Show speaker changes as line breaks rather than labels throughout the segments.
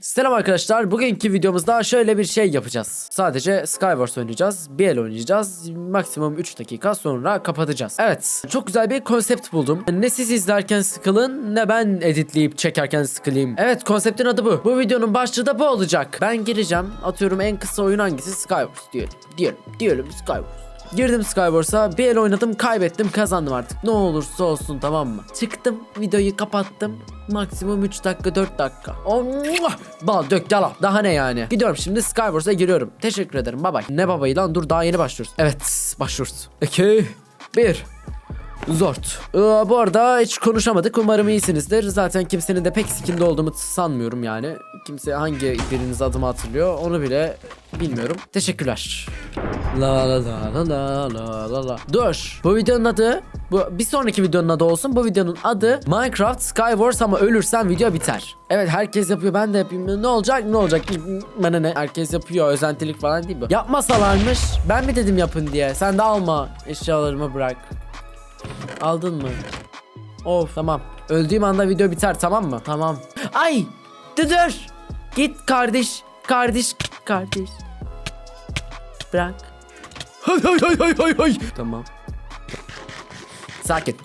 Selam arkadaşlar. Bugünkü videomuzda şöyle bir şey yapacağız. Sadece Skywars oynayacağız. Bir el oynayacağız. Maksimum 3 dakika sonra kapatacağız. Evet. Çok güzel bir konsept buldum. Ne siz izlerken sıkılın ne ben editleyip çekerken sıkılayım. Evet konseptin adı bu. Bu videonun başlığı da bu olacak. Ben gireceğim. Atıyorum en kısa oyun hangisi? Skywars diyelim. Diyelim. Diyelim Skywars. Girdim Skywars'a bir el oynadım kaybettim kazandım artık ne olursa olsun tamam mı? Çıktım videoyu kapattım maksimum 3 dakika 4 dakika. Oh! Bal dök yala daha ne yani? Gidiyorum şimdi Skywars'a giriyorum. Teşekkür ederim bye. Ne babayı lan dur daha yeni başlıyoruz. Evet başlıyoruz. 2 1 Zort. Ee, bu arada hiç konuşamadık. Umarım iyisinizdir. Zaten kimsenin de pek sikinde olduğumu sanmıyorum yani. Kimse hangi biriniz adımı hatırlıyor onu bile bilmiyorum. Teşekkürler. La la la la la la la la. Dur. Bu videonun adı bu bir sonraki videonun adı olsun. Bu videonun adı Minecraft Skywars ama ölürsen video biter. Evet herkes yapıyor ben de yapayım. Ne olacak ne olacak? Bana ne? Herkes yapıyor. Özentilik falan değil bu. Yapmasalarmış. Ben mi dedim yapın diye. Sen de alma. Eşyalarımı bırak. Aldın mı? Of tamam. Öldüğüm anda video biter tamam mı? Tamam. Ay! Dur dur. Git kardeş. Kardeş. Kardeş. Bırak. Hay hay hay hay hay hay. Tamam. Sakin.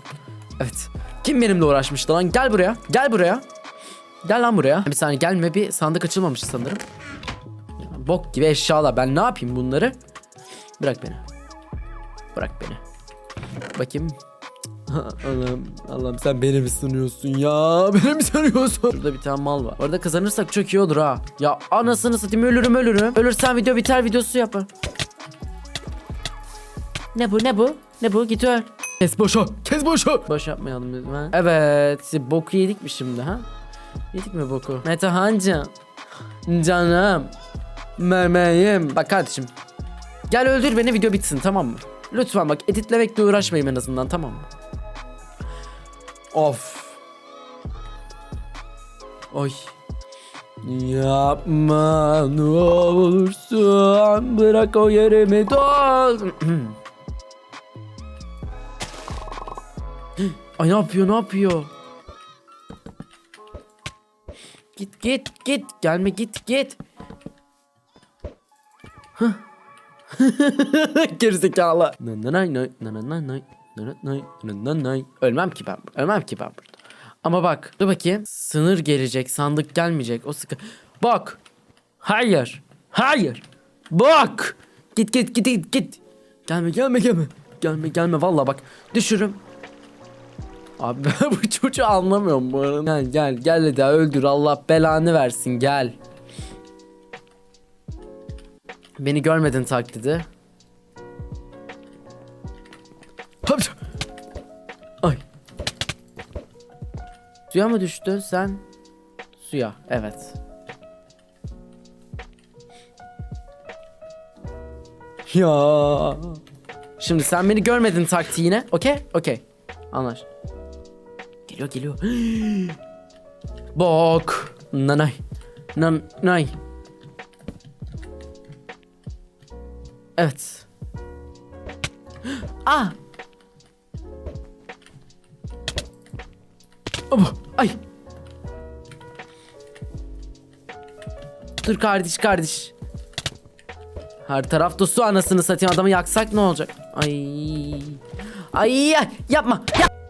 Evet. Kim benimle uğraşmıştı lan? Gel buraya. Gel buraya. Gel lan buraya. Bir saniye gelme bir sandık açılmamış sanırım. Bok gibi eşyalar. Ben ne yapayım bunları? Bırak beni. Bırak beni. Bakayım. Allah'ım Allah'ım sen beni mi sanıyorsun ya? Beni mi sanıyorsun? Burada bir tane mal var. Orada kazanırsak çok iyi olur ha. Ya anasını satayım ölürüm ölürüm. Ölürsen video biter videosu yapar. Ne bu ne bu? Ne bu git öl. Kes boşa. Kes boşa. Boş yapmayalım lütfen. Evet. Boku yedik mi şimdi ha? Yedik mi boku? Mete Hancım. Canım. Memeğim. Bak kardeşim. Gel öldür beni video bitsin tamam mı? Lütfen bak editlemekle uğraşmayayım en azından tamam mı? Of. Oy. Yapma ne olursun bırak o yerimi dur. Ay ne yapıyor ne yapıyor? Git git git gelme git git. Gerizekalı. Nananay nay, nananay nay, nananay, nananay. Ölmem ki ben. Ölmem ki ben burada. Ama bak dur bakayım. Sınır gelecek sandık gelmeyecek. O sıkı. Bak. Hayır. Hayır. Bak. Git git git git git. Gelme gelme gelme. Gelme gelme valla bak. Düşürüm. Abi ben bu çocuğu anlamıyorum bu arada. Gel gel gel hadi öldür Allah belanı versin gel. Beni görmedin taklidi. Ay. Suya mı düştün sen? Suya, evet. Ya. Şimdi sen beni görmedin taktiğine. Okey? Okey. Anlaş. Geliyor geliyor. Bok. Nanay. Nanay. Evet. Ah. Abo, ay. Dur kardeş kardeş. Her tarafta su anasını satayım adamı yaksak ne olacak? Ay. Ay yapma. Yap.